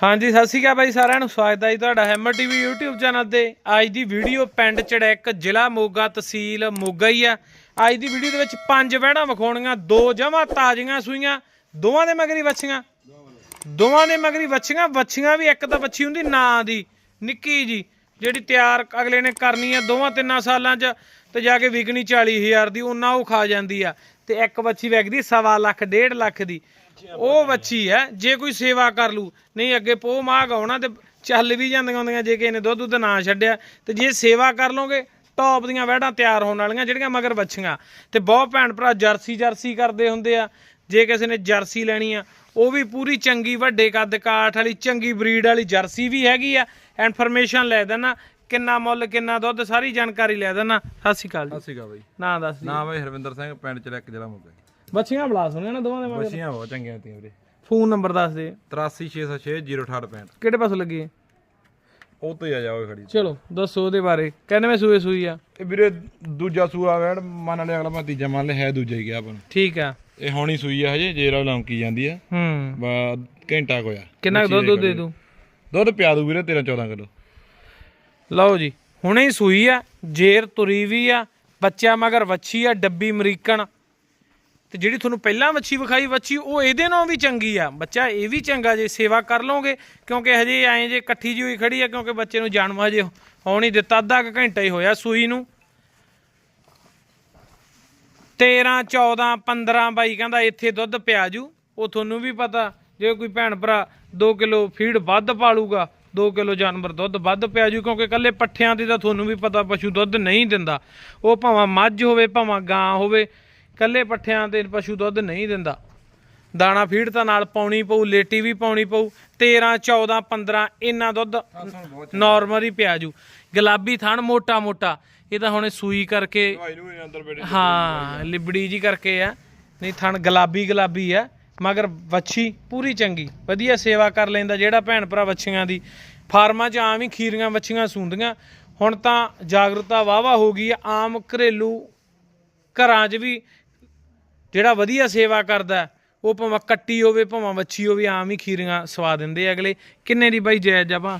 ਹਾਂਜੀ, ਸਤਿ ਸ਼੍ਰੀ ਅਕਾਲ ਬਾਈ ਸਾਰਿਆਂ ਨੂੰ। ਸਵਾਗਤ ਹੈ ਜੀ ਤੁਹਾਡਾ ਹੈਮਰ ਟੀਵੀ YouTube ਚੈਨਲ ਤੇ। ਅੱਜ ਦੀ ਵੀਡੀਓ ਪਿੰਡ ਚੜੈਕ ਜ਼ਿਲ੍ਹਾ ਮੋਗਾ ਤਹਿਸੀਲ ਮੋਗਾ ਹੀ ਆ। ਅੱਜ ਦੀ ਵੀਡੀਓ ਦੇ ਵਿੱਚ ਪੰਜ ਵਹਿੜਾਂ ਵਿਖਾਉਣੀਆਂ, ਦੋ ਜਮਾ ਤਾਜ਼ੀਆਂ ਸੂਈਆਂ, ਦੋਵਾਂ ਦੇ ਮਗਰੀ ਵੱਛੀਆਂ। ਦੋਵਾਂ ਦੇ ਮਗਰੀ ਵੱਛੀਆਂ ਵੱਛੀਆਂ ਵੀ ਇੱਕ ਤਾਂ ਵੱਛੀ ਹੁੰਦੀ, ਨਾਂ ਦੀ, ਨਿੱਕੀ ਜੀ, ਜਿਹੜੀ ਤਿਆਰ ਅਗਲੇ ਨੇ ਕਰਨੀ ਆ ਦੋਵਾਂ ਤਿੰਨਾਂ ਸਾਲਾਂ 'ਚ ਤੇ ਜਾ ਕੇ ਵਿਕਣੀ 40000 ਦੀ, ਉਹਨਾਂ ਉਹ ਖਾ ਜਾਂਦੀ ਆ। ਤੇ ਇੱਕ ਵੱਛੀ ਵਿਕਦੀ ਸਵਾ ਲੱਖ, ਡੇਢ ਲੱਖ ਦੀ। ਉਹ ਵੱਛੀ ਹੈ ਜੇ ਕੋਈ ਸੇਵਾ ਕਰ ਲੂ ਨਹੀਂ ਅੱਗੇ ਪੋਹ ਮਾਗ ਆਉਣਾ ਤੇ ਚੱਲ ਵੀ ਜਾਂਦੀਆਂ ਹੁੰਦੀਆਂ ਜੇ ਕਿਸੇ ਨੇ ਦੁੱਧ ਦੁੱਧ ਨਾ ਛੱਡਿਆ ਤੇ ਜੇ ਸੇਵਾ ਕਰ ਲੋਗੇ ਟੌਪ ਦੀਆਂ ਵਹਿੜਾਂ ਤਿਆਰ ਹੋਣ ਵਾਲੀਆਂ ਜਿਹੜੀਆਂ ਮਗਰ ਵੱਛੀਆਂ। ਤੇ ਬਹੁਤ ਭੈਣ ਭਰਾ ਜਰਸੀ ਜਰਸੀ ਕਰਦੇ ਹੁੰਦੇ ਆ ਜੇ ਕਿਸੇ ਨੇ ਜਰਸੀ ਲੈਣੀ ਆ ਉਹ ਵੀ ਪੂਰੀ ਚੰਗੀ ਵੱਡੇ ਕੱਦ ਕਾਠ ਵਾਲੀ ਚੰਗੀ ਬਰੀਡ ਵਾਲੀ ਜਰਸੀ ਵੀ ਹੈਗੀ ਆ। ਇਨਫੋਰਮੇਸ਼ਨ ਲੈ ਦੇਣਾ ਕਿੰਨਾ ਮੁੱਲ ਕਿੰਨਾ ਦੁੱਧ ਸਾਰੀ ਜਾਣਕਾਰੀ ਲੈ ਦੇਣਾ ਸਤਿ ਸ਼੍ਰੀ ਅਕਾਲ ਜੀ। ਸਤਿ ਸ਼੍ਰੀ ਅਕਾਲ ਬਾਈ। ਨਾਂ ਦੱਸ ਨਾਮ ਹੈ ਹਰਵਿੰਦਰ ਸਿੰਘ ਪਿੰਡ ਚਲੈਕ ਜ਼ਿਲ੍ਹਾ ਮੋਗਾ ਬੱਚੀਆਂ ਬਲਾ ਸੁਣਿਆ ਨਾ ਦੋਵਾਂ ਦੇ ਮਗਰ? ਬੱਚੀਆਂ ਬਹੁਤ ਚੰਗੀਆਂ ਤੀਆਂ ਵੀਰੇ। ਫੋਨ ਨੰਬਰ ਦੱਸ ਦੇ। 8366606865 ਕਿਹੜੇ ਪਾਸੋਂ ਲੱਗੀ ਹੈ ਉਹ ਤੇ ਆ ਜਾਓ ਖੜੀ। ਚਲੋ ਦੱਸੋ ਉਹਦੇ ਬਾਰੇ। ਕਹਿੰਦੇ ਸੂਏ ਸੂਈ ਆ। ਇਹ ਵੀਰੇ ਦੂਜਾ ਸੂਆ ਵੈੜ ਮੰਨ ਲਿਆ ਅਗਲਾ ਮੈਂ ਤੀਜਾ ਮੰਨ ਲਿਆ ਹੈ ਦੂਜਾ ਹੀ ਗਿਆ ਆਪਾਂ ਨੂੰ ਠੀਕ ਆ। ਇਹ ਹੋਣੀ ਸੂਈ ਆ ਹਜੇ ਜੇਰਾ ਲੌਂਕੀ ਜਾਂਦੀ ਆ। ਹੂੰ। ਬਾ ਘੰਟਾ ਕੋਇਆ ਕਿੰਨਾ ਕੁ ਦੁੱਧ ਦੁੱਧ ਦੇ ਦੂੰ ਦੁੱਧ ਪਿਆ ਦੂ ਵੀਰੇ 13 14 ਕਿਲੋ। ਲਓ ਜੀ ਹੁਣੇ ਹੀ ਸੂਈ ਆ ਜੇਰ ਤੁਰੀ ਵੀ ਆ ਬੱਚਾ ਮਗਰ ਵੱਛੀ ਆ ਡੱਬੀ ਅਮਰੀਕਨ ਤੇ ਜਿਹੜੀ ਤੁਹਾਨੂੰ ਪਹਿਲਾਂ ਵੱਛੀ ਵਿਖਾਈ ਵੱਛੀ ਉਹ ਇਹਦੇ ਨਾਲੋਂ ਵੀ ਚੰਗੀ ਆ। ਬੱਚਾ ਇਹ ਵੀ ਚੰਗਾ ਜੇ ਸੇਵਾ ਕਰ ਲਓਗੇ, ਕਿਉਂਕਿ ਹਜੇ ਐਂ ਜੇ ਇਕੱਠੀ ਜੀ ਹੋਈ ਖੜੀ ਆ, ਕਿਉਂਕਿ ਬੱਚੇ ਨੂੰ ਜਨਮ ਹਜੇ ਹੋਣ ਹੀ ਦਿੱਤਾ, ਅੱਧਾ ਕੁ ਘੰਟਾ ਹੀ ਹੋਇਆ ਸੂਈ ਨੂੰ। 13 14 15 ਬਾਈ ਕਹਿੰਦਾ ਇੱਥੇ ਦੁੱਧ ਪਿਆ ਜੂ, ਉਹ ਤੁਹਾਨੂੰ ਵੀ ਪਤਾ, ਜੇ ਕੋਈ ਭੈਣ ਭਰਾ 2 ਕਿਲੋ ਫੀਡ ਵੱਧ ਪਾਲੂਗਾ 2 ਕਿਲੋ ਜਾਨਵਰ ਦੁੱਧ ਵੱਧ ਪਿਆ ਜੂ, ਕਿਉਂਕਿ ਕੱਲੇ ਪੱਠਿਆਂ ਤੇ ਤਾਂ ਤੁਹਾਨੂੰ ਵੀ ਪਤਾ ਪਸ਼ੂ ਦੁੱਧ ਨਹੀਂ ਦਿੰਦਾ। ਉਹ ਭਾਵੇਂ ਮੱਝ ਹੋਵੇ, ਭਾਵੇਂ ਗਾਂ ਹੋਵੇ ਕੱਲੇ ਪੱਠਿਆਂ ਤੇ ਪਸ਼ੂ ਦੁੱਧ ਨਹੀਂ ਦਿੰਦਾ। ਦਾਣਾ ਫੀਡ ਤਾਂ ਨਾਲ ਪਾਉਣੀ ਪਊ ਲੇਟੀ ਵੀ ਪਾਉਣੀ ਪਊ 13 14 15 ਇੰਨਾ ਦੁੱਧ ਨਾਰਮਲ ਹੀ ਪਿਆ ਜੂ। ਗੁਲਾਬੀ ਥਣ ਮੋਟਾ ਮੋਟਾ ਇਹ ਤਾਂ ਹੁਣ ਸੂਈ ਕਰਕੇ ਹਾਂ ਲਿਬੜੀ ਜੀ ਕਰਕੇ ਆ। ਨਹੀਂ ਥਣ ਗੁਲਾਬੀ ਗੁਲਾਬੀ ਆ ਮਗਰ ਵੱਛੀ ਪੂਰੀ ਚੰਗੀ। ਵਧੀਆ ਸੇਵਾ ਕਰ ਲੈਂਦਾ ਜਿਹੜਾ ਭੈਣ ਭਰਾ ਵੱਛੀਆਂ ਦੀ। ਫਾਰਮਾਂ 'ਚ ਆਮ ਹੀ ਖੀਰੀਆਂ ਵੱਛੀਆਂ ਸੂੰਦੀਆਂ। ਹੁਣ ਤਾਂ ਜਾਗਰੂਕਤਾ ਵਾਵਾ ਹੋ ਗਈ ਆ ਆਮ ਘਰੇਲੂ ਘਰਾਂ 'ਚ ਵੀ ਜਿਹੜਾ ਵਧੀਆ ਸੇਵਾ ਕਰਦਾ ਉਹ ਭਾਵੇਂ ਕੱਟੀ ਹੋਵੇ ਭਾਵੇਂ ਵੱਛੀ ਹੋਵੇ ਆਮ ਹੀ ਖੀਰੀਆਂ ਸਵਾ ਦਿੰਦੇ ਅਗਲੇ। ਕਿੰਨੇ ਦੀ ਬਾਈ ਜਾਇਜ਼ ਆਪਾਂ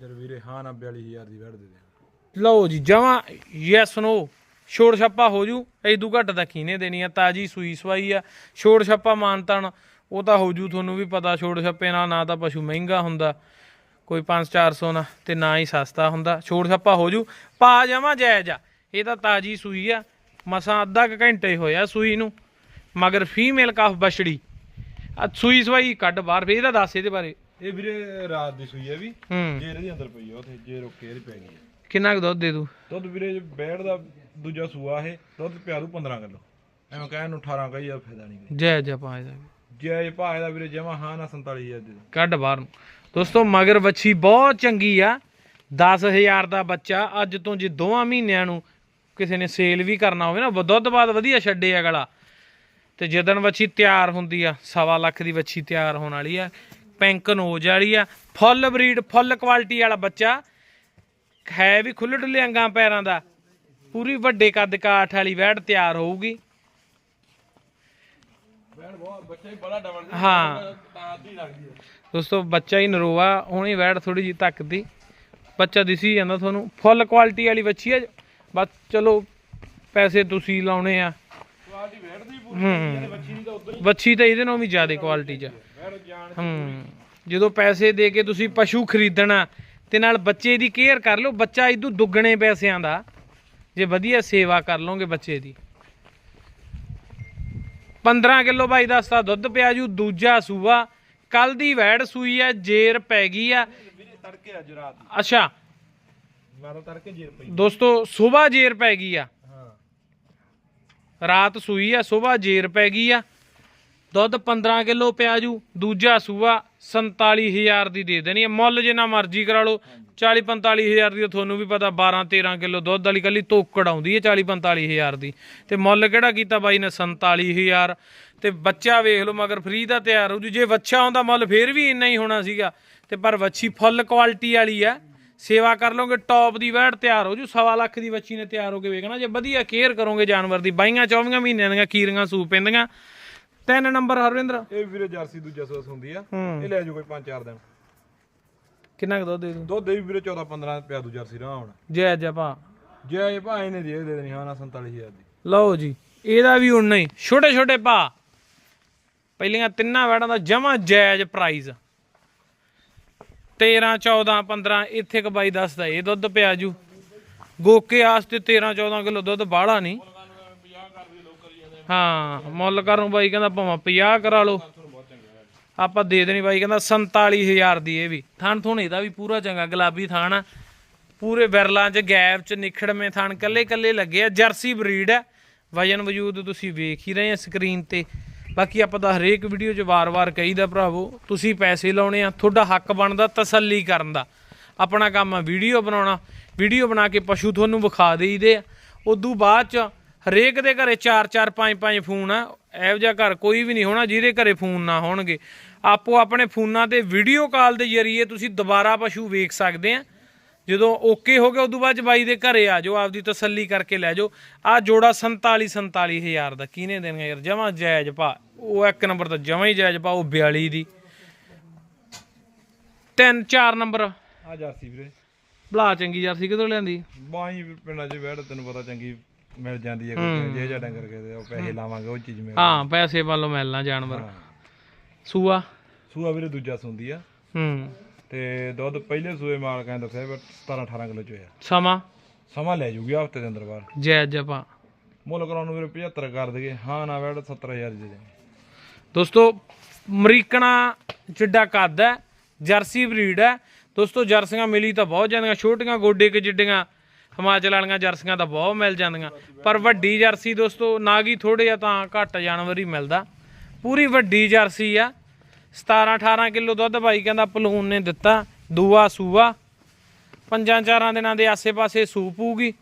ਜਰ ਵੀਰੇ ਹਾਂ 49000 ਦੀ ਵੈੜ ਦੇ ਦੇ। ਲਓ ਜੀ ਜਮਾ ਯੈਸ ਨੋ ਛੋੜ ਛੱਪਾ ਹੋ ਜੂ ਐਦੂ ਘੱਟ ਤਾਂ ਕੀਨੇ ਦੇਣੀ ਆ ਤਾਜੀ ਸੂਈ ਸਵਾਈ ਆ। ਛੋੜ ਛੱਪਾ ਮਾਨਤਨ ਉਹ ਤਾਂ ਹੋ ਜੂ ਤੁਹਾਨੂੰ ਵੀ ਪਤਾ ਛੋੜ ਛੱਪੇ ਨਾਲ ਨਾ ਤਾਂ ਪਸ਼ੂ ਮਹਿੰਗਾ ਹੁੰਦਾ। ਕੋਈ 5-400 ਨਾ ਤੇ ਨਾ ਹੀ ਸਸਤਾ ਹੁੰਦਾ। ਛੋੜ ਛੱਪਾ ਹੋ ਜੂ ਪਾ ਜਮਾ ਜਾਇਜ਼ ਆ। ਇਹ ਤਾਂ ਤਾਜੀ ਸੂਈ ਆ ਮਸਾਂ ਅੱਧਾ ਕੁ ਘੰਟਾ ਹੋਇਆ ਸੂਈ ਨੂੰ। ਮਗਰ ਫੀਮੇਲ ਕਾਫ ਬਛੜੀ ਆ ਸੂਈ ਸਵਾਈ ਕੱਢ ਬਾਹਰ ਫੇਰ ਇਹਦਾ ਦੱਸ ਇਹਦੇ ਬਾਰੇ ਇਹ ਵੀਰੇ ਰਾਤ ਦੀ ਸੂਈ ਆ ਵੀ ਹੂੰ ਜੇਰ ਦੀ ਅੰਦਰ ਪਈ ਆ ਉਥੇ ਜੇ ਰੋਕੇ ਇਹਦੀ ਪੈ ਗਈ ਆ। ਕਿੰਨਾ ਕੁ ਦੁੱਧ ਦੇ ਦੂ ਦੁੱਧ ਵੀਰੇ ਜੇ ਬੈੜ ਦਾ ਦੂਜਾ ਸੂਆ ਇਹ ਦੁੱਧ ਪਿਆ ਦੂ 15 ਕਿਲੋ ਐਵੇਂ ਕਹਿਣ ਨੂੰ 18 ਕਹੀ ਆ ਫਾਇਦਾ ਨਹੀਂ ਵੀਰੇ। ਜਾਇਜ਼ ਆ ਪਾ ਇਹਦਾ ਵੀ। ਜੇ ਇਹ ਭਾਅ ਦਾ ਵੀਰੇ ਜਮਾ ਹਾਂ ਨਾ 47000 ਦੇ ਦੇ। ਕੱਢ ਬਾਹਰ ਨੂੰ ਦੋਸਤੋ ਮਗਰ ਵੱਛੀ ਬਹੁਤ ਚੰਗੀ ਆ 10000 ਦਾ ਬੱਚਾ ਅੱਜ ਤੋਂ ਜੇ ਦੋਵਾਂ ਮਹੀਨਿਆਂ ਨੂੰ ਕਿਸੇ ਨੇ ਸੇਲ ਵੀ ਕਰਨਾ ਹੋਵੇ ਨਾ ਦੁੱਧ ਬਾਅਦ ਵਧੀਆ ਛੱਡੇ ਅਗਲਾ ਤੇ ਜਦੋਂ ਵੱਛੀ ਤਿਆਰ ਹੁੰਦੀ ਆ ਸਵਾ ਲੱਖ ਦੀ ਵੱਛੀ ਤਿਆਰ ਹੋਣ ਵਾਲੀ ਆ ਪਿੰਕ ਨੋਜ ਵਾਲੀ ਆ ਫੁੱਲ ਬਰੀਡ ਫੁੱਲ ਕੁਆਲਿਟੀ ਵਾਲਾ ਬੱਚਾ ਹੈ ਵੀ ਖੁੱਲ੍ਹ ਡੁੱਲੇ ਅੰਗਾਂ ਪੈਰਾਂ ਦਾ ਪੂਰੀ ਵੱਡੇ ਕੱਦ ਕਾਠ ਵਾਲੀ ਵੈੜ ਤਿਆਰ ਹੋਊਗੀ। ਹਾਂ। ਦੋਸਤੋ ਬੱਚਾ ਹੀ ਨਰੋਆ ਹੁਣੀ ਵੈੜ ਥੋੜੀ ਜੀ ਧੱਕਦੀ। ਬੱਚਾ ਦਿਸੀ ਜਾਂਦਾ ਤੁਹਾਨੂੰ ਫੁੱਲ ਕੁਆਲਿਟੀ ਵਾਲੀ ਬੱਚੀ ਹੈ ਬਸ ਚਲੋ ਪੈਸੇ ਤੁਸੀਂ ਲਾਉਣੇ ਆ। ਹੂੰ। ਬੱਚੀ ਤਾਂ ਇਹਦੇ ਨਾਲੋਂ ਵੀ ਜ਼ਿਆਦਾ ਕੁਆਲਿਟੀ 'ਚ ਹੂੰ। ਜਦੋਂ ਪੈਸੇ ਦੇ ਕੇ ਤੁਸੀਂ ਪਸ਼ੂ ਖਰੀਦਣਾ ਤੇ ਨਾਲ ਬੱਚੇ ਦੀ ਕੇਅਰ ਕਰ ਲਓ ਬੱਚਾ ਇਦੋਂ ਦੁੱਗਣੇ ਪੈਸਿਆਂ ਦਾ। ਜੇ ਵਧੀਆ ਸੇਵਾ ਕਰ ਲਓਗੇ ਬੱਚੇ ਦੀ। 15 ਕਿਲੋ ਬਾਈ ਦੱਸਦਾ ਦੁੱਧ ਪਿਆ ਜੂ ਦੂਜਾ ਸੂਆ। ਕੱਲ ਦੀ ਵੈੜ ਸੂਈ ਆ ਜੇਰ ਪੈ ਗਈ ਆ। ਵੀਰੇ ਤੜਕੇ ਅੱਜ ਰਾਤ ਅੱਛਾ। ਮਾਰਾ ਤੜਕੇ ਜੇਰ ਪਈ। ਦੋਸਤੋ ਸਵੇਰ ਜੇਰ ਪੈ ਗਈ ਆ। ਰਾਤ ਸੂਈ ਆ ਸਵੇਰ ਜੇਰ ਪੈ ਗਈ ਆ। ਦੁੱਧ 15 ਕਿਲੋ ਪਿਆ ਜੂ, ਦੂਜਾ ਸੂਆ 47000 ਦੀ ਦੇ ਦੇਣੀ ਹੈ ਮੁੱਲ ਜਿੰਨਾ ਮਰਜ਼ੀ ਕਰਾ ਲਓ 40 45000 ਦੀ ਤੁਹਾਨੂੰ ਵੀ ਪਤਾ 12 13 ਕਿਲੋ ਦੁੱਧ ਵਾਲੀ ਕੱਲੀ ਤੋਕੜ ਆਉਂਦੀ ਹੈ 40 45000 ਦੀ। ਤੇ ਮੁੱਲ ਕਿਹੜਾ ਕੀਤਾ ਬਾਈ ਨੇ? 47000 ਤੇ ਬੱਚਾ ਵੇਖ ਲਓ, ਮਗਰ ਫ੍ਰੀ ਦਾ ਤਿਆਰ ਹੋ ਜੂ। ਜੇ ਬੱਚਾ ਆਉਂਦਾ, ਮੁੱਲ ਫੇਰ ਵੀ ਇੰਨਾ ਹੀ ਹੋਣਾ ਸੀਗਾ। ਤੇ ਪਰ ਵੱਛੀ ਫੁੱਲ ਕੁਆਲਿਟੀ ਵਾਲੀ ਆ। ਸੇਵਾ ਕਰ ਲਓਗੇ ਟੌਪ ਦੀ ਵੈੜ ਤਿਆਰ ਹੋ ਜੂ ਸਵਾ ਲੱਖ ਦੀ ਬੱਚੀ ਨੇ ਤਿਆਰ ਹੋ ਕੇ ਵੇਖਣਾ। ਜੇ ਵਧੀਆ ਕੇਅਰ ਕਰੋਗੇ ਜਾਨਵਰ ਦੀ ਬਾਈਆਂ 24 ਮਹੀਨਿਆਂ ਦੀਆਂ ਕੀਰੀਆਂ ਸੂ ਪੈਂਦੀਆਂ। ਤਿੰਨ ਨੰਬਰ ਹਰਵਿੰਦਰ। ਇਹ ਵੀਰੇ ਜਰਸੀ ਦੂਜਾ ਸੂਸ ਹੁੰਦੀ ਆ। ਇਹ ਲੈ ਜਾਓ ਕੋਈ 5-4 ਦਿਨ। ਕਿੰਨਾ ਕੁ ਦੁੱਧ ਦੇ ਦੂੰ? ਦੁੱਧ ਦੇ ਵੀ ਵੀਰੇ 14 15 ਪਿਆ ਦੂ ਜਰਸੀ ਰਾਹ ਹੁਣ। ਜੈ ਜੈ ਭਾ। ਜੇ ਇਹ ਭਾਈ ਨੇ ਦੇ ਦੇ ਦੇਣੀ ਹਾਂ ਨਾ 47000 ਦੀ। ਲਓ ਜੀ ਇਹਦਾ ਵੀ ਉਨਾ ਹੀ ਛੋਟੇ ਛੋਟੇ ਭਾ। ਪਹਿਲੀਆਂ ਤਿੰਨਾਂ ਵੈੜਾਂ ਦਾ ਜਮਾ ਜਾਇਜ਼ ਪ੍ਰਾਈਸ 13 14 15 ਇੱਥੇ ਕ ਬਾਈ ਦੱਸਦਾ, ਇਹ ਦੁੱਧ ਪਿਆ ਜੂ। ਗੋਕੇ ਆਸਤੇ 13 14 ਕਿਲੋ ਦੁੱਧ ਬਾਹਲਾ ਨਹੀਂ ਹਾਂ, ਮੁੱਲ ਕਰਨ ਬਾਈ, ਕਹਿੰਦਾ ਭਾਵੇਂ 50 ਕਰਾ ਲਓ। ਆਪਾਂ ਦੇ ਦੇਣੀ ਬਾਈ, ਕਹਿੰਦਾ 47000 ਦੀ ਇਹ ਵੀ। ਥਣ ਥੁਣ ਇਹਦਾ ਵੀ ਪੂਰਾ ਚੰਗਾ ਗੁਲਾਬੀ ਥਾਣ ਆ। ਪੂਰੇ ਵਿਰਲਾਂ 'ਚ ਗੈਪ 'ਚ ਨਿਖੜਵੇਂ ਥਣ ਕੱਲੇ ਕੱਲੇ ਲੱਗੇ ਆ। ਜਰਸੀ ਬਰੀਡ ਆ। ਵਜਨ ਵਜੂਦ ਤੁਸੀਂ ਵੇਖ ਹੀ ਰਹੇ ਆ ਸਕਰੀਨ ਤੇ। ਬਾਕੀ ਆਪਾਂ ਤਾਂ ਹਰੇਕ ਵੀਡੀਓ 'ਚ ਵਾਰ-ਵਾਰ ਕਹੀਦਾ ਭਰਾਵੋ, ਤੁਸੀਂ ਪੈਸੇ ਲਾਉਣੇ ਆ, ਤੁਹਾਡਾ ਹੱਕ ਬਣਦਾ ਤਸੱਲੀ ਕਰਨ ਦਾ। ਆਪਣਾ ਕੰਮ ਆ ਵੀਡੀਓ ਬਣਾਉਣਾ ਵੀਡੀਓ ਬਣਾ ਕੇ ਪਸ਼ੂ ਤੁਹਾਨੂੰ ਵਿਖਾ ਦੇਈਦੇ ਆ। ਉਦੋਂ ਬਾਅਦ 'ਚ ਹਰੇਕ ਦੇ ਘਰੇ 4-4 5-5 ਫੋਨ ਆ। ਇਹੋ ਜਿਹਾ ਘਰ ਕੋਈ ਵੀ ਨਹੀਂ ਹੋਣਾ ਜਿਹਦੇ ਘਰੇ ਫੋਨ ਨਾ ਹੋਣਗੇ। ਆਪੋ ਆਪਣੇ ਫੋਨਾਂ ਤੇ ਵੀਡੀਓ ਕਾਲ ਦੇ ਜ਼ਰੀਏ ਤੁਸੀਂ ਦੁਬਾਰਾ ਪਸ਼ੂ ਵੇਖ ਸਕਦੇ ਆ। ਜਦੋਂ ਓਕੇ ਹੋ ਗਿਆ ਉਦੋਂ ਬਾਅਦ ਬਾਈ ਦੇ ਘਰੇ ਆ ਜਾਓ ਆਪਦੀ ਤਸੱਲੀ ਕਰਕੇ ਲੈ ਜਾਓ। ਆ ਜੋੜਾ 47 47000 ਦਾ ਕਿਹਨੇ ਦੇਣਗੇ ਯਾਰ? ਜਮਾ ਜਾਇਜ਼ ਭਾ। ਉਹ ਇੱਕ ਨੰਬਰ ਤਾਂ ਜਮਾ ਹੀ ਜਾਇਜ਼ ਭਾ ਉਹ 42 ਦੀ। ਤਿੰਨ ਚਾਰ ਨੰਬਰ। ਆ ਜਰਸੀ ਵੀਰੇ। ਬਲਾ ਚੰਗੀ ਜਰਸੀ ਕਿਦੋਂ ਲਿਆਂਦੀ? ਬਾਈ ਪਿੰਡਾਂ 'ਚ ਵੈੜ ਤੈਨੂੰ ਪਤਾ ਚੰਗੀ ਮਿਲ ਜਾਂਦੀ ਹੈ ਕੋਈ ਜੇ ਜਾਂ ਡੰਗਰ ਕੇ ਉਹ ਪੈਸੇ ਲਾਵਾਂਗੇ ਉਹ ਚੀਜ਼ ਮਿਲ ਹਾਂ ਪੈਸੇ ਵੱਲੋਂ ਮਿਲਣਾ ਜਾਨਵਰ। ਸੂਆ? ਸੂਆ ਵੀਰੇ ਦੂਜਾ ਸੁੰਦੀ ਆ। ਹੂੰ। ਤੇ ਦੁੱਧ ਪਹਿਲੇ ਸੂਏ ਮਾਲਕਾਂ ਨੇ ਦੱਸਿਆ ਵੀ 17 18 ਕਿਲੋ ਚ ਹੋਇਆ ਸਮਾਂ? ਸਮਾਂ ਲੈ ਜੂਗੀ ਹਫ਼ਤੇ ਦੇ ਅੰਦਰ ਬਾਹਰ ਜਾਇਜ਼ ਜਪਾ। ਮੁੱਲ ਕਰਾਉਣ ਨੂੰ ਵੀਰੇ 75 ਕਰ ਦਈਏ। ਹਾਂ ਨਾ ਵੈੜ 70000 ਦੇ ਦੇ ਦੋਸਤੋ ਅਮਰੀਕਣਾ ਜਿੱਡਾ ਕੱਦ ਹੈ ਜਰਸੀ ਬਰੀਡ ਹੈ। ਦੋਸਤੋ ਜਰਸੀਆਂ ਮਿਲੀ ਤਾਂ ਬਹੁਤ ਜਾਂਦੀਆਂ ਛੋਟੀਆਂ ਗੋਡੇ ਕੇ ਜਿੱਡੀਆਂ ਹਿਮਾਚਲ ਵਾਲੀਆਂ ਜਰਸੀਆਂ ਤਾਂ ਬਹੁਤ ਮਿਲ ਜਾਂਦੀਆਂ। ਪਰ ਵੱਡੀ ਜਰਸੀ ਦੋਸਤੋ ਨਾਗੀ ਥੋੜੇ ਆ ਤਾਂ ਘੱਟ ਜਾਨਵਰ ਹੀ ਮਿਲਦਾ। ਪੂਰੀ ਵੱਡੀ ਜਰਸੀ ਆ। 17 18 ਕਿਲੋ ਦੁੱਧ ਬਾਈ ਕਹਿੰਦਾ ਪਲੂਨ ਨੇ ਦਿੱਤਾ ਦੂਆ ਸੂਆ। ਪੰਜਾਂ ਚਾਰਾਂ ਦਿਨਾਂ ਦੇ ਆਸੇ-ਪਾਸੇ ਸੂ ਪੂਗੀ।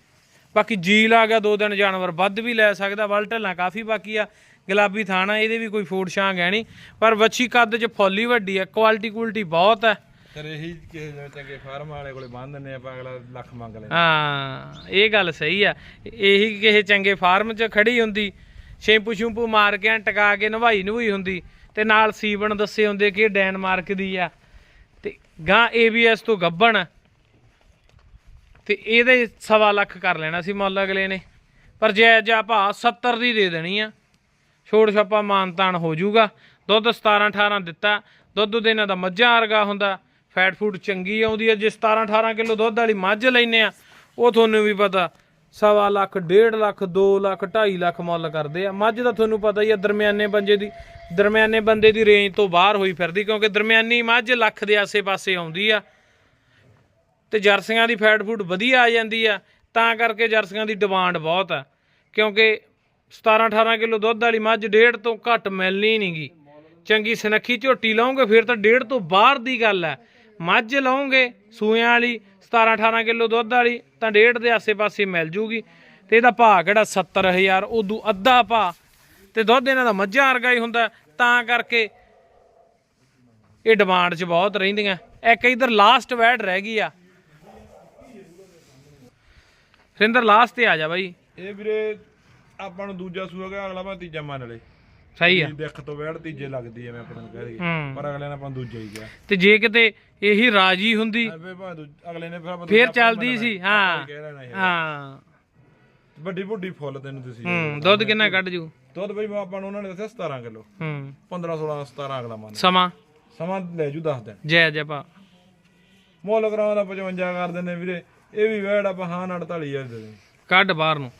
ਬਾਕੀ ਜੀਲ ਆ ਗਿਆ ਦੋ ਦਿਨ ਜਾਨਵਰ ਵੱਧ ਵੀ ਲੈ ਸਕਦਾ ਵੱਲ ਢੱਲਾਂ ਕਾਫੀ ਬਾਕੀ ਆ। ਗੁਲਾਬੀ ਥਾਣਾ ਇਹਦੇ ਵੀ ਕੋਈ ਫੂਡ ਛਾਂਗ ਹੈ ਨਹੀਂ। ਪਰ ਵੱਛੀ ਕੱਦ 'ਚ ਫੁੱਲ ਵੱਡੀ ਆ ਕੁਆਲਿਟੀ ਕੁਆਲਿਟੀ ਬਹੁਤ ਹੈ ਫਿਰ ਇਹੀ ਕਿਸੇ ਜਿਵੇਂ ਚੰਗੇ ਫਾਰਮ ਵਾਲੇ ਕੋਲੇ ਬੰਨ ਦਿੰਨੇ ਆਪਾਂ ਅਗਲਾ ਲੱਖ ਮੰਗ ਲੈਂਦਾ ਹਾਂ। ਇਹ ਗੱਲ ਸਹੀ ਆ। ਇਹੀ ਕਿਸੇ ਚੰਗੇ ਫਾਰਮ 'ਚ ਖੜੀ ਹੁੰਦੀ ਸ਼ੈਂਪੂ ਸ਼ੂੰਪੂ ਮਾਰ ਕੇ ਟਕਾ ਕੇ ਨਵਾਈ ਨਵੂਈ ਹੁੰਦੀ। ਤੇ ਨਾਲ ਸੀਵਨ ਦੱਸੇ ਹੁੰਦੇ ਕਿ ਇਹ ਡੈਨਮਾਰਕ ਦੀ ਆ। ਤੇ ਗਾਂ ABS ਤੋਂ ਗੱਬਣ। ਆ। ਤੇ ਇਹਦੇ ਸਵਾ ਲੱਖ ਕਰ ਲੈਣਾ ਸੀ ਮੁੱਲ ਅਗਲੇ ਨੇ। ਪਰ ਜੇ ਜਾ ਭਾ 70 ਦੀ ਦੇ ਦੇਣੀ ਆ। ਛੋੜ ਛਾਪਾ ਮਾਨਤਾਨ ਹੋ ਜਾਊਗਾ। ਦੁੱਧ 17 18 ਦਿੱਤਾ। ਦੁੱਧ ਦੇ ਇਹਨਾਂ ਦਾ ਮੱਝਾਂ ਵਰਗਾ ਹੁੰਦਾ। ਫੈਟ ਫੂਡ ਚੰਗੀ ਆਉਂਦੀ ਹੈ ਜੇ 17 18 ਕਿਲੋ ਦੁੱਧ ਵਾਲੀ ਮੱਝ ਲੈਨੇ ਆ, ਉਹ ਤੁਹਾਨੂੰ ਵੀ ਪਤਾ ਸਵਾ ਲੱਖ, ਡੇਢ ਲੱਖ 2 ਲੱਖ 2.5 ਲੱਖ ਮੁੱਲ ਕਰਦੇ ਆ। ਮੱਝ ਦਾ ਤੁਹਾਨੂੰ ਪਤਾ ਹੀ ਆ, ਦਰਮਿਆਨੇ ਬੰਦੇ ਦੀ ਦਰਮਿਆਨੇ ਬੰਦੇ ਦੀ ਰੇਂਜ ਤੋਂ ਬਾਹਰ ਹੋਈ ਫਿਰਦੀ, ਕਿਉਂਕਿ ਦਰਮਿਆਨੀ ਮੱਝ ਲੱਖ ਦੇ ਆਸੇ-ਪਾਸੇ ਆਉਂਦੀ ਆ। ਤੇ ਜਰਸੀਆਂ ਦੀ ਫੈਟ ਫੂਡ ਵਧੀਆ ਆ ਜਾਂਦੀ ਆ, ਤਾਂ ਕਰਕੇ ਜਰਸੀਆਂ ਦੀ ਡਿਮਾਂਡ ਬਹੁਤ ਆ। ਕਿਉਂਕਿ 17 18 ਕਿਲੋ ਦੁੱਧ ਵਾਲੀ ਮੱਝ ਡੇਢ ਤੋਂ ਘੱਟ ਮਿਲਣੀ ਨਹੀਂਗੀ ਚੰਗੀ ਸਨੱਖੀ ਝੋਟੀ ਲਾਉਂਗੇ, ਫਿਰ ਤਾਂ ਡੇਢ ਤੋਂ ਬਾਹਰ ਦੀ ਗੱਲ ਹੈ ਮੱਝ ਲਾਉਂਗੇ, ਸੂਇਆਂ ਵਾਲੀ 17 18 ਕਿਲੋ ਦੁੱਧ ਵਾਲੀ, ਤਾਂ ਡੇਢ ਦੇ ਆਸੇ-ਪਾਸੇ ਮਿਲ ਜੂਗੀ। ਤੇ ਇਹਦਾ ਭਾਅ ਕਿਹੜਾ? 70000 ਉਦੋਂ ਅੱਧਾ ਭਾਅ। ਤੇ ਦੁੱਧ ਇਹਨਾਂ ਦਾ ਮੱਝਾਂ ਵਰਗਾ ਹੀ ਹੁੰਦਾ, ਤਾਂ ਕਰਕੇ ਇਹ ਡਿਮਾਂਡ 'ਚ ਬਹੁਤ ਰਹਿੰਦੀਆਂ। ਇੱਕ ਇਧਰ ਲਾਸਟ ਵੈਡ ਰਹਿ ਗਈ ਆ। ਸਿੰਦਰ ਲਾਸਟ ਤੇ ਆ ਜਾ ਬਾਈ। ਇਹ ਵੀਰੇ, ਆਪਾਂ ਨੂੰ ਦੂਜਾ ਸੂਆ ਗਿਆ ਅਗਲਾ ਭਾਵੇਂ ਤੀਜਾ ਮੰਨ ਲੈ ਸਹੀ ਆ। ਦੇਖ ਤੋਂ ਵੈੜ ਤੀਜੇ ਲੱਗਦੀ ਐ ਮੈਂ ਆਪਾਂ ਨੂੰ ਕਹਿ ਦਈਏ। ਹੂੰ। ਪਰ ਅਗਲੇ ਨੇ ਆਪਾਂ ਨੂੰ ਦੂਜਾ ਹੀ ਗਿਆ ਤੇ ਜੇ ਕਿਤੇ ਇਹੀ ਰਾਜੀ ਹੁੰਦੀ ਐਵੇਂ ਭਾਵੇਂ ਦੂਜ- ਅਗਲੇ ਨੇ ਫਿਰ ਆਪਾਂ ਫੇਰ ਦੂਜਾ ਚੱਲਦੀ ਸੀ ਹੀ, ਹਾਂ। ਆਪਾਂ ਹੀ ਕਹਿ ਲੈਣਾ ਇਹ। ਹਾਂ। ਵੱਡੀ ਵੱਡੀ ਫੁੱਲ ਤੈਨੂੰ ਤੁਸੀਂ। ਹੂੰ ਦੁੱਧ ਕਿੰਨਾ ਕੱਢ ਜੂ? ਦੁੱਧ ਬਈ ਆਪਾਂ ਨੂੰ ਉਹਨਾਂ ਨੇ ਦੱਸਿਆ 17 ਕਿਲੋ। ਹੂੰ। 15 16 17 ਅਗਲਾ ਮੰਨ ਸਮਾਂ? ਸਮਾਂ ਲੈ ਜੂ 10 ਦਿਨ। ਜੈ ਜੈ ਭਾ। ਮੁੱਲ ਕਰਾਉਣ ਦਾ 55 ਕਰ ਦਿੰਦੇ ਵੀਰੇ। ਇਹ ਵੀ ਵੈੜ ਆਪਾਂ ਹਾਂ 48000 ਦੇ ਦੇ ਕੱਢ ਬਾਹਰ ਨੂੰ।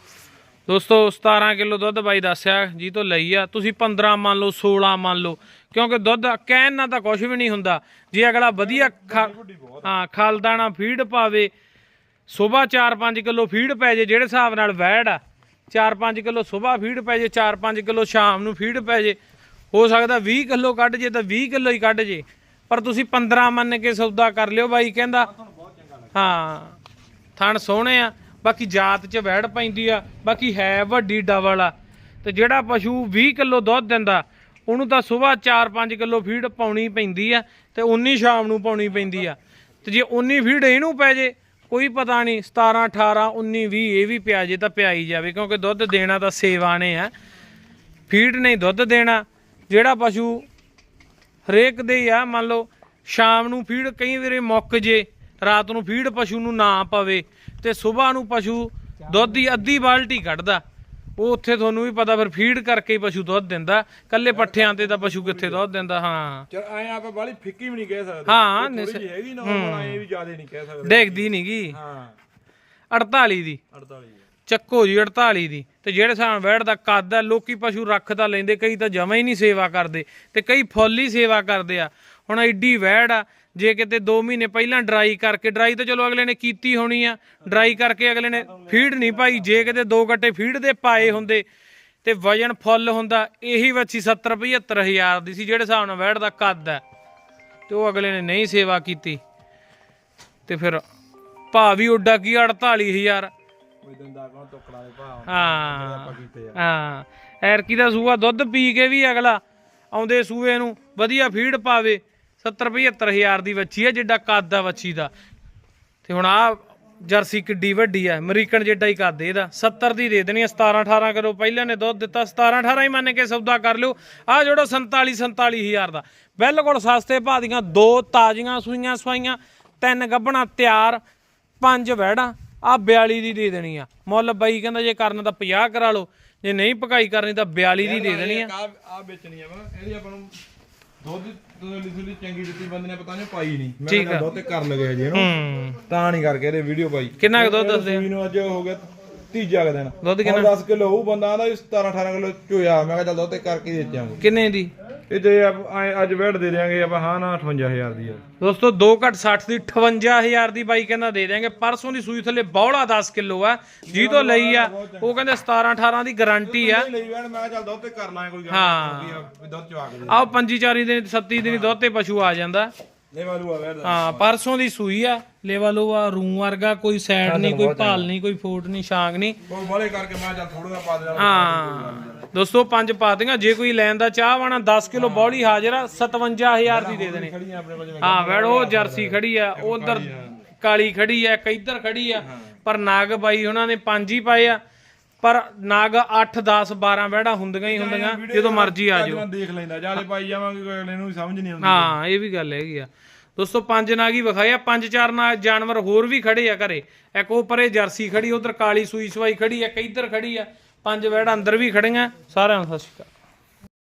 ਦੋਸਤੋ 17 ਕਿਲੋ ਦੁੱਧ ਬਾਈ ਦੱਸਿਆ ਜੀ ਤੋਂ ਲਈ ਆ। ਤੁਸੀਂ 15 ਮੰਨ ਲਓ 16 ਮੰਨ ਲਓ ਕਿਉਂਕਿ ਦੁੱਧ ਕਹਿਣ ਨਾਲ ਤਾਂ ਕੁਝ ਵੀ ਨਹੀਂ ਹੁੰਦਾ। ਜੇ ਅਗਲਾ ਵਧੀਆ ਹਾਂ ਖਲਦਾਣਾ ਫੀਡ ਪਾਵੇ ਸਵੇਰ 4-5 ਕਿਲੋ ਫੀਡ ਪੈ ਜੇ ਜਿਹੜੇ ਹਿਸਾਬ ਨਾਲ ਵੈੜ ਆ। 4-5 ਕਿਲੋ ਸਵੇਰ ਫੀਡ ਪੈ ਜੇ 4-5 ਕਿਲੋ ਸ਼ਾਮ ਨੂੰ ਫੀਡ ਪੈ ਜੇ। ਹੋ ਸਕਦਾ 20 ਕਿਲੋ ਕੱਢ ਜੇ ਤਾਂ 20 ਕਿਲੋ ਹੀ ਕੱਢ ਜੇ। ਪਰ ਤੁਸੀਂ 15 ਮੰਨ ਕੇ ਸੌਦਾ ਕਰ ਲਿਓ ਬਾਈ ਕਹਿੰਦਾ ਹਾਂ ਥਣ ਸੋਹਣੇ ਆ। ਬਾਕੀ ਜਾਤ ਚ ਵੈੜ ਪੈਂਦੀ ਆ, ਬਾਕੀ ਹੈ ਵੱਡੀ ਡਬਲ ਆ। ਤੇ ਜਿਹੜਾ ਪਸ਼ੂ 20 ਕਿਲੋ ਦੁੱਧ ਦਿੰਦਾ, ਉਹਨੂੰ ਤਾਂ ਸਵੇਰ 4-5 ਕਿਲੋ ਫੀਡ ਪਾਉਣੀ ਪੈਂਦੀ ਆ ਤੇ ਉਨੀ ਸ਼ਾਮ ਨੂੰ ਪਾਉਣੀ ਪੈਂਦੀ ਆ। ਤੇ ਜੇ ਉਨੀ ਫੀਡ ਇਹਨੂੰ ਪੈ ਜੇ, ਕੋਈ ਪਤਾ ਨਹੀਂ 17 18 19 20 ਇਹ ਵੀ ਪਿਆ ਜੇ ਤਾਂ ਪਿਆਈ ਜਾਵੇ, ਕਿਉਂਕਿ ਦੁੱਧ ਦੇਣਾ ਤਾਂ ਸੇਵਾ ਨੇ ਆ। ਫੀਡ ਨਹੀਂ ਦੁੱਧ ਦੇਣਾ, ਜਿਹੜਾ ਪਸ਼ੂ ਹਰੇਕ ਦੇ ਆ, ਮੰਨ ਲਓ, ਸ਼ਾਮ ਨੂੰ ਫੀਡ ਕਈ ਵਾਰੀ ਮੁੱਕ ਜੇ, ਰਾਤ ਨੂੰ ਫੀਡ ਪਸ਼ੂ ਨੂੰ ਨਾ ਪਵੇ ਤੇ ਸਵੇਰ ਨੂੰ ਪਸ਼ੂ ਦੁੱਧ ਦੀ ਅੱਧੀ ਬਾਲਟੀ ਕੱਢਦਾ। ਉਹ ਉੱਥੇ ਤੁਹਾਨੂੰ ਵੀ ਪਤਾ ਫਿਰ ਫੀਡ ਕਰਕੇ ਹੀ ਪਸ਼ੂ ਦੁੱਧ ਦਿੰਦਾ। ਕੱਲੇ ਪੱਠਿਆਂ ਤੇ ਤਾਂ ਪਸ਼ੂ ਕਿੱਥੇ ਦੁੱਧ ਦਿੰਦਾ ਹਾਂ। ਚਲ ਐ ਆਪਾਂ ਬਾਲੀ ਫਿੱਕੀ ਵੀ ਨਹੀਂ ਕਹਿ ਸਕਦੇ। ਹਾਂ, ਜਿਹੀ ਹੈਗੀ ਨਾ ਐ ਵੀ ਜ਼ਿਆਦਾ ਨਹੀਂ ਕਹਿ ਸਕਦੇ। ਡੇਗਦੀ ਨਹੀਂਗੀ ਹਾਂ। 48 ਦੀ। 48 ਚੱਕੋ ਜੀ 48 ਦੀ। ਤੇ ਜਿਹੜੇ ਨਾਲ ਵੈੜ ਦਾ ਕੱਦ ਹੈ ਲੋਕੀ ਪਸ਼ੂ ਰੱਖ ਤਾਂ ਲੈਂਦੇ ਕਈ ਤਾਂ ਜਮਾ ਹੀ ਨਹੀਂ ਸੇਵਾ ਕਰਦੇ ਤੇ ਕਈ ਫੁੱਲ ਹੀ ਸੇਵਾ ਕਰਦੇ ਆ। ਹੁਣ ਐਡੀ ਵੈੜ ਆ ਜੇ ਕਿਤੇ 2 ਮਹੀਨੇ ਪਹਿਲਾਂ ਡਰਾਈ ਕਰਕੇ, ਡਰਾਈ ਤਾਂ ਚਲੋ ਅਗਲੇ ਨੇ ਕੀਤੀ ਹੋਣੀ ਆ, ਡਰਾਈ ਕਰਕੇ ਅਗਲੇ ਨੇ ਫੀਡ ਨਹੀਂ ਪਾਈ, ਜੇ ਕਿਤੇ ਦੋ ਗੱਟੇ ਫੀਡ ਦੇ ਪਾਏ ਹੁੰਦੇ ਤੇ ਵਜਨ ਫੁੱਲ ਹੁੰਦਾ, ਇਹੀ ਵੱਛੀ 70 75 ਦੀ ਸੀ, ਜਿਹੜੇ ਹਿਸਾਬ ਨਾਲ ਵੈੜ ਦਾ ਕੱਦ ਹੈ। ਤੇ ਉਹ ਅਗਲੇ ਨੇ ਨਹੀਂ ਸੇਵਾ ਕੀਤੀ। ਤੇ ਫਿਰ ਭਾ ਵੀ ਉੱਡਾ ਕੀ 48000 ਕੋਈ ਹਾਂ ਹਾਂ। ਐਰਕੀ ਦਾ ਸੂਆ ਦੁੱਧ ਪੀ ਕੇ ਵੀ ਅਗਲਾ ਆਉਂਦੇ ਸੂਏ ਨੂੰ ਵਧੀਆ ਫੀਡ ਪਾਵੇ। 70 75000 ਦੀ ਵੱਛੀ ਹੈ ਜਿੱਡਾ ਕੱਦ ਆ ਵੱਛੀ ਦਾ। ਤੇ ਹੁਣ ਆ ਜਰਸੀ ਕਿੱਡੀ ਵੱਡੀ ਆ ਅਮਰੀਕਨ ਜਿੱਡਾ ਹੀ ਕੱਦ ਇਹਦਾ। 70 ਦੀ ਦੇ ਦੇਣੀ ਆ 17 18 ਕਿਲੋ ਪਹਿਲਾਂ ਨੇ ਦੁੱਧ ਦਿੱਤਾ 17 18 ਹੀ ਮੰਨ ਕੇ ਸੌਦਾ ਕਰ ਲਿਓ। ਆ ਜਿਹੜੋ 47 47000 ਦਾ। ਬਿਲਕੁਲ ਸਸਤੇ ਭਾਅ ਦੀਆਂ ਦੋ ਤਾਜ਼ੀਆਂ ਸੂਈਆਂ ਸਵਾਈਆਂ ਤਿੰਨ ਗੱਬਣਾ ਤਿਆਰ ਪੰਜ ਵਹਿੜਾਂ ਆ 42 ਦੀ ਦੇ ਦੇਣੀ ਆ। ਮੁੱਲ ਬਾਈ ਕਹਿੰਦਾ ਜੇ ਕਰਨਾ ਤਾਂ 50 ਕਰਾ ਲਓ ਜੇ ਨਹੀਂ ਪਕਾਈ ਕਰਨੀ ਤਾਂ 42 ਦੀ ਦੇ ਦੇਣੀ ਆ। ਆ ਵੇਚਣੀ ਆ ਇਹਦੀ ਆਪਾਂ ਨੂੰ ਦੁੱਧ ਦੁੱਧ ਥੋੜੀ ਚੰਗੀ ਦਿੱਤੀ ਬੰਦੇ ਨੇ ਪਤਾ ਨਹੀਂ ਪਾਈ ਨਹੀਂ। ਮੈਂ ਠੀਕ ਕਿਹਾ ਦੁੱਧ ਤੇ ਕਰਨ ਲਗੇ ਜੀ ਇਹਨੂੰ। ਹੂੰ। ਤਾਂ ਨਹੀਂ ਕਰਕੇ ਇਹਦੇ ਵੀਡੀਓ ਪਾਈ। ਕਿੰਨਾ ਕੁ ਦੁੱਧ ਦੱਸਦੇ ਆ? ਸੂਈ ਨੂੰ ਅੱਜ ਹੋ ਗਿਆ ਤੀਜਾ ਕੁ ਦਿਨ। ਦੁੱਧ ਹੁਣ 10 ਕਿਲੋ ਹੋਊ ਬੰਦਾ ਆਂਦਾ 17 18 ਕਿਲੋ ਚੋਇਆ। ਮੈਂ ਕਿਹਾ ਚੱਲ ਦੁੱਧ ਤੇ ਕਰਕੇ ਦੇ ਜਾਵਾਂਗੇ ਕਿੰਨੇ ਦੀ? ਇਹ ਜੇ ਆਪ- ਐਂ ਅੱਜ ਵੇੜ ਦੇ ਦਿਆਂਗੇ ਆਪਾਂ ਹਾਂ ਨਾ 58000 ਦੀ ਆ। ਦੋਸਤੋ 2 ਘੱਟ 60 ਦੀ 58000 ਦੀ ਬਾਈ ਕਹਿੰਦਾ ਦੇ ਦਿਆਂਗੇ। ਪਰਸੋਂ ਦੀ ਸੂਈ ਥੱਲੇ ਬੌਲਾ 10 ਕਿਲੋ ਆ। ਜੀ ਤੋਂ ਲਈ ਆ। ਉਹ ਕਹਿੰਦੇ 17 18 ਦੀ ਗਾਰੰਟੀ ਆ। ਨਹੀਂ ਲਈ ਵੇੜ ਮੈਂ ਚੱਲ ਦੁੱਧ ਤੇ ਕਰ ਲਾਂਗੇ ਕੋਈ ਗੱਲ ਹਾਂ। ਦੁੱਧ ਚਵਾ ਕੇ ਦੇ ਆਹ ਪੰਜੀ ਚਾਰੀ ਦਿਨ 37 ਦਿਨ ਦੁੱਧ ਤੇ ਪਸ਼ੂ ਆ ਜਾਂਦਾ। ਲੈ ਵਾਲੂ ਆ ਵੇੜ ਦਾ ਹਾਂ ਪਰਸੋਂ ਦੀ ਸੂਈ ਆ। ਲੇਵਾ ਲੋਵਾ ਰੂ ਵਰਗਾ ਕੋਈ ਸਾਈਡ ਨਹੀਂ ਕੋਈ ਭਾਲ ਨਹੀਂ ਕੋਈ ਫੋਟ ਨਹੀਂ ਸ਼ਾਂਗ ਨਹੀਂ। ਉਹ ਬਾਲੇ ਕਰਕੇ ਮੈਂ ਚੱਲ ਥੋੜਾ ਜਿਹਾ ਪਾ ਦੇ ਹਾਂ। ਦੋਸਤੋ ਪੰਜ ਪਾ ਦਿਆਂ ਜੇ ਕੋਈ ਲੈਣ ਦਾ ਚਾਹ ਵਾਣਾ 10 ਕਿਲੋ ਬੌਲੀ ਹਾਜ਼ਰ ਆ 57000 ਦੀ ਦੇ ਦੇਣੇ। ਹਾਂ ਵੈੜ ਉਹ ਜਰਸੀ ਖੜੀ ਆ ਉਧਰ ਕਾਲੀ ਖੜੀ ਆ ਇੱਕ ਇੱਧਰ ਖੜੀ ਆ ਪਰ ਨਾਗ ਬਾਈ ਉਹਨਾਂ ਨੇ ਪੰਜ ਹੀ ਪਾਏ ਆ ਪਰ ਨਾਗ 8 10 12 ਵੈੜਾਂ ਹੁੰਦੀਆਂ ਹੀ ਹੁੰਦੀਆਂ ਜਦੋਂ ਮਰਜ਼ੀ ਆ ਜਾਓ। ਦੇਖ ਲੈਂਦਾ ਜਾਲੇ ਪਾਈ ਜਾਵਾਂਗੇ ਕੋਈ ਅਗਲੇ ਨੂੰ ਸਮਝ ਨਹੀਂ ਆਉਂਦੀ। ਹਾਂ ਇਹ ਵੀ ਗੱਲ ਹੈਗੀ ਆ। ਦੋਸਤੋ ਪੰਜ ਨਾਗ ਹੀ ਵਿਖਾਏ ਆ ਪੰਜ ਚਾਰ ਨਾਗ ਜਾਨਵਰ ਹੋਰ ਵੀ ਖੜੇ ਆ ਘਰੇ। ਇੱਕ ਉਹ ਪਰੇ ਜਰਸੀ ਖੜੀ ਉਧਰ ਕਾਲੀ ਸੂਈ ਸਵਾਈ ਖੜੀ ਆ ਇੱਕ ਇੱਧਰ ਖੜੀ ਆ। ਪੰਜ ਵੈੜਾਂ ਅੰਦਰ ਵੀ ਖੜੀਆਂ ਸਾਰਿਆਂ ਨੂੰ ਸਤਿ ਸ਼੍ਰੀ ਅਕਾਲ।